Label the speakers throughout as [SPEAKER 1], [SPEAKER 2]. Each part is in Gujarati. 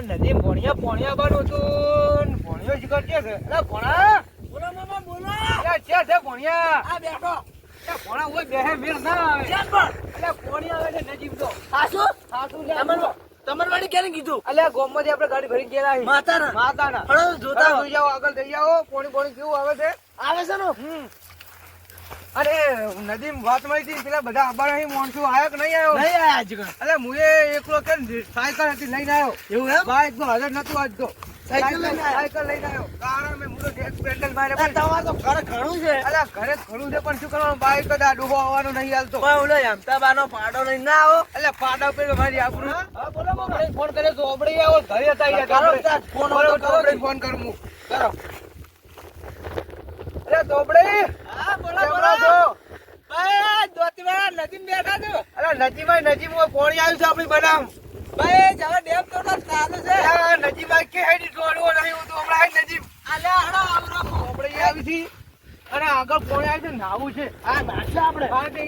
[SPEAKER 1] નદી ભણિયા ભણિયા બાનું હતું. ને ભણિયો જ કરજે છે. અલા ભણા
[SPEAKER 2] બોલો મામા બોલો.
[SPEAKER 1] અલા છે છે ભણિયા
[SPEAKER 2] આ બેઠો.
[SPEAKER 1] ભણા ઓય બેહે મેર ના આવે.
[SPEAKER 2] કેમ પણ
[SPEAKER 1] અલા ભણિયા આવે છે નજીક તો.
[SPEAKER 2] સાસુ?
[SPEAKER 1] સાસુ લે
[SPEAKER 2] તમાર તમાર ક્યારે કીધું?
[SPEAKER 1] અલ્યા ગોમમાંથી આપણે ગાડી ભરી ગયા.
[SPEAKER 2] માતાના.
[SPEAKER 1] માતાના.
[SPEAKER 2] જોતા
[SPEAKER 1] જોઈ જાઓ આગળ જઈ જાઓ. પોણી પોણી કેવું આવે છે?
[SPEAKER 2] આવે છે ને?
[SPEAKER 1] હમ. અરે નદીમ વાત મળી હતી પેલા બધા આબાના અહીં માણસો આયો કે નહીં આવ્યો
[SPEAKER 2] નહીં આયા આજ કણ
[SPEAKER 1] અલે મુએ એકલો કે સાયકલ હતી લઈને આવ્યો
[SPEAKER 2] એવું એમ?
[SPEAKER 1] બાઈક તો હાજર નતું આજ તો
[SPEAKER 2] સાયકલ લઈને આવ્યો?
[SPEAKER 1] સાયકલ લઈને આવ્યો કારણ મેં મુરો જેટ પેન્ડલ મારે
[SPEAKER 2] આ તમાર તો ઘર ઘણું છે.
[SPEAKER 1] અલા ઘરે ઘણું છે પણ શું કરવાનું? બાઈક જ આ ડૂબો આવવાનો નહીં હાલતો.
[SPEAKER 2] પણ ઓલો અમદાબાનો પાડો લઈને ના આવો.
[SPEAKER 1] એટલે પાડા પર મારી આપણું
[SPEAKER 2] હા? બોલો મામા
[SPEAKER 1] ફોન કર્યો તો ઓબડી આવો ઘરે હતા યાર
[SPEAKER 2] કરો
[SPEAKER 1] આપણે.
[SPEAKER 2] તાર ફોન કરો
[SPEAKER 1] ફોન કરું હું. કરો. અરે તોબડી નજીભાઈ નજીમાં પોણી આવ્યું છે આપણી બનાવ.
[SPEAKER 2] ભાઈ જરા ડેમ તો ચાલુ છે.
[SPEAKER 1] નજીભાઈ કે હેડી દોડવો નહીં હું તો હમણાં નજીબ
[SPEAKER 2] અલ્યા હળો
[SPEAKER 1] આપણે આવી છી. અને આગળ પોણી આવી છે નાવું છે.
[SPEAKER 2] હા નાખશે આપણે.
[SPEAKER 1] હા તે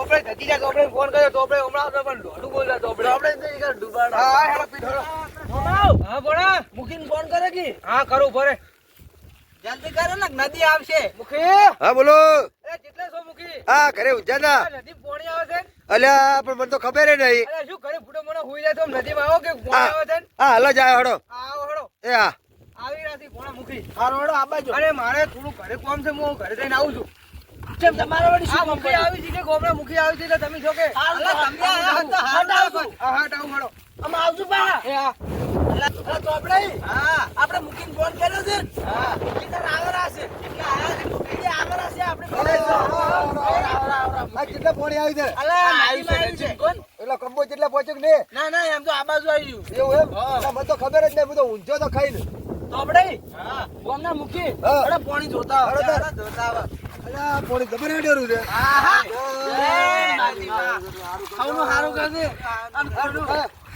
[SPEAKER 1] ઉત્સવ
[SPEAKER 2] તો
[SPEAKER 1] ધતીજા ફોન કર્યો હમણાં આપણે પણ દોડું બોલતા
[SPEAKER 2] તો ઈ કણ ડૂબાડો.
[SPEAKER 1] હા હેડો પીધો હા બોલા.
[SPEAKER 2] મૂકીને ફોન કરે કે?
[SPEAKER 1] હા કરું ભરે.
[SPEAKER 2] જલ્દી કરો ને નદી આવશે.
[SPEAKER 1] મુખી.
[SPEAKER 3] હા બોલો.
[SPEAKER 1] અરે કેટલે છો મુખી?
[SPEAKER 3] હા ઘરે ઉજાના
[SPEAKER 1] નદી પોણી આવે છે
[SPEAKER 3] અલ્યા પણ મને તો ખબર નહીં.
[SPEAKER 1] શું ઘરે ફૂટો મને હોઈ જાય તો નદીમાં આવો કે પોણી આવે છે
[SPEAKER 3] હા હલો જાય હડો
[SPEAKER 1] આવો હડો
[SPEAKER 3] એ હા.
[SPEAKER 1] આવી રાતી પોણા મુખી.
[SPEAKER 2] હારો હડો આ બાજુ.
[SPEAKER 1] અરે મારે થોડું ઘરે કામ છે હું ઘરે જઈને આવું છું.
[SPEAKER 2] ચમ તમારા વળી શું
[SPEAKER 1] મુખી આવી છે કે ગોમડા મુખી આવી છે એટલે તમે છો કે?
[SPEAKER 2] હાલ તો તમે આયા તો હાલ આવશું. ચોપડે. આપણે મૂકીને ફોન કર્યો છે. ને? આપણે
[SPEAKER 3] કેટલા પોણી આવી છે? એટલે કંબો કેટલા પહોંચ્યો કે
[SPEAKER 2] ના ના એમ તો આ બાજુ આવ્યું
[SPEAKER 3] એવું એમ? મને તો ખબર જ નહીં હું તો ઊંઝો તો ખાઈને.
[SPEAKER 2] ચોપડે ગોમના મૂકી. અરે પાણી જોતા આવો. જોતા આવો.
[SPEAKER 3] પોણી ખબર હેડેરું છે.
[SPEAKER 2] હા, હા. હારું કરજે. અને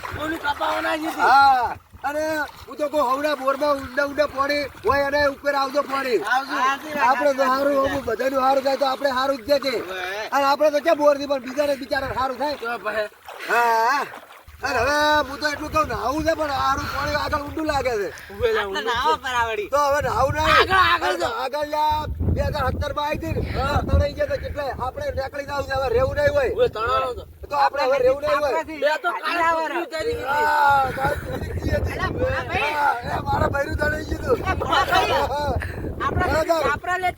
[SPEAKER 2] કપાવવાના જ
[SPEAKER 3] હા અને હું તો કોઈ હવડા બોરમાં ઉડા ઉડા પોણી હોય અને ઉપર આવજો પોણી. આપણે તો સારું હોવું બધાનું સારું થાય તો આપણે સારું જ છે અને આપણે તો ક્યાં બોરથી પણ બીજાને બિચારા સારું થાય. હા હવે હું તો એટલું કહું નાવું છે પણ સારું પાણી આગળ ઊંડું લાગે છે.
[SPEAKER 2] આટલા નાવા પરાવડી.
[SPEAKER 3] તો હવે નાવું ના
[SPEAKER 2] આગળ, આગળ જો.
[SPEAKER 3] આગળ યા બે હજાર સત્તરમાં આવી હતી ને તણાઈ ગયા કેટલા? આપણે નીકળી જવું છે હવે રહેવું નહીં હોય.
[SPEAKER 2] તણાનો તો.
[SPEAKER 3] આપણે હવે રહેવું નહીં હોય
[SPEAKER 2] બે તો કાળા વરસ. ઉતારી દીધી.
[SPEAKER 3] મારા બૈરું તણાઈ ગયું હતું.
[SPEAKER 2] આપણા લેતા